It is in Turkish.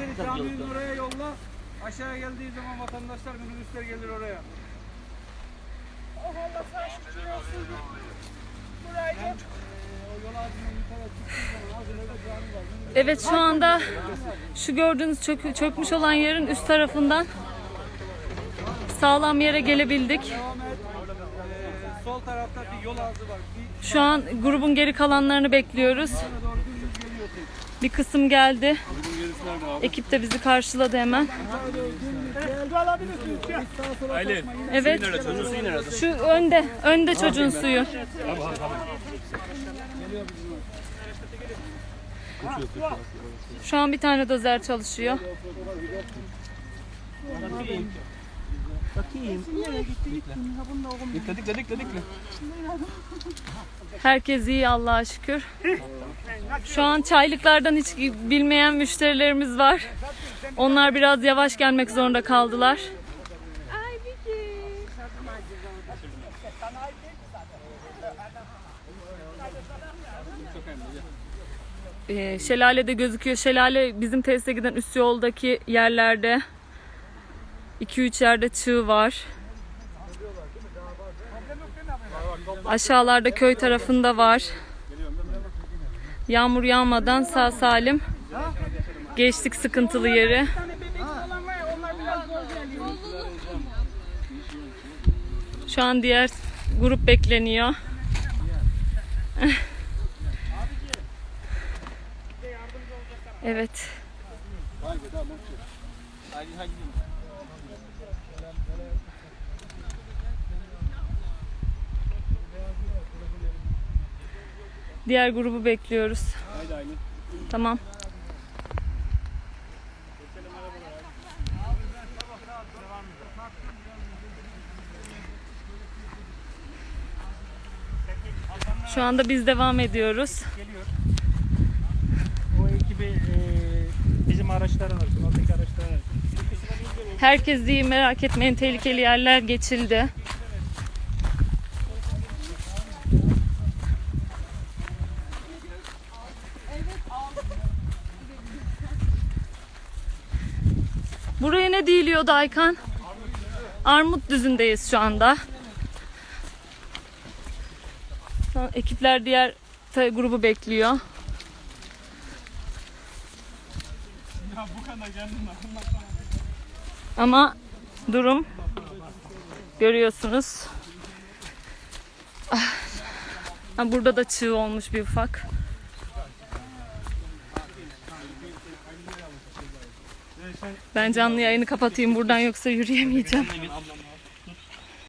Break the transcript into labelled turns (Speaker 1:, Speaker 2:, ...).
Speaker 1: minibüsleri caminin oraya yolla. Aşağıya geldiği zaman vatandaşlar minibüsler gelir oraya. Ben, o yol ağzından yukarı çıktığım zaman az ileride cami var. Minibüs
Speaker 2: Evet şu anda şu gördüğünüz çök, çökmüş olan yerin üst tarafından sağlam yere gelebildik.
Speaker 1: sol tarafta bir yol ağzı var.
Speaker 2: Şu an grubun geri kalanlarını bekliyoruz. Bir kısım geldi. Ekip de bizi karşıladı hemen.
Speaker 3: Aylin.
Speaker 2: Evet. Şu önde, önde çocuğun suyu. Şu an bir tane dozer çalışıyor.
Speaker 3: Dikle dikle dikle dikle.
Speaker 2: Herkes iyi Allah'a şükür. Şu an çaylıklardan hiç bilmeyen müşterilerimiz var. Onlar biraz yavaş gelmek zorunda kaldılar. Ee, şelale de gözüküyor. Şelale bizim tesise giden üst yoldaki yerlerde 2-3 yerde çığ var. Aşağılarda köy tarafında var. Yağmur yağmadan sağ salim geçtik sıkıntılı yeri. Şu an diğer grup bekleniyor. Evet. Diğer grubu bekliyoruz.
Speaker 3: Haydi Aylin.
Speaker 2: Tamam. Şu anda biz devam ediyoruz.
Speaker 4: O ekibi e, bizim araçlara alsın.
Speaker 2: Herkes iyi merak etmeyin tehlikeli yerler geçildi. Buraya ne değiliyordu Aykan? Armut düzündeyiz şu anda. Ekipler diğer grubu bekliyor. Ama durum görüyorsunuz. Ah. Burada da çığ olmuş bir ufak. Ben canlı yayını kapatayım buradan yoksa yürüyemeyeceğim.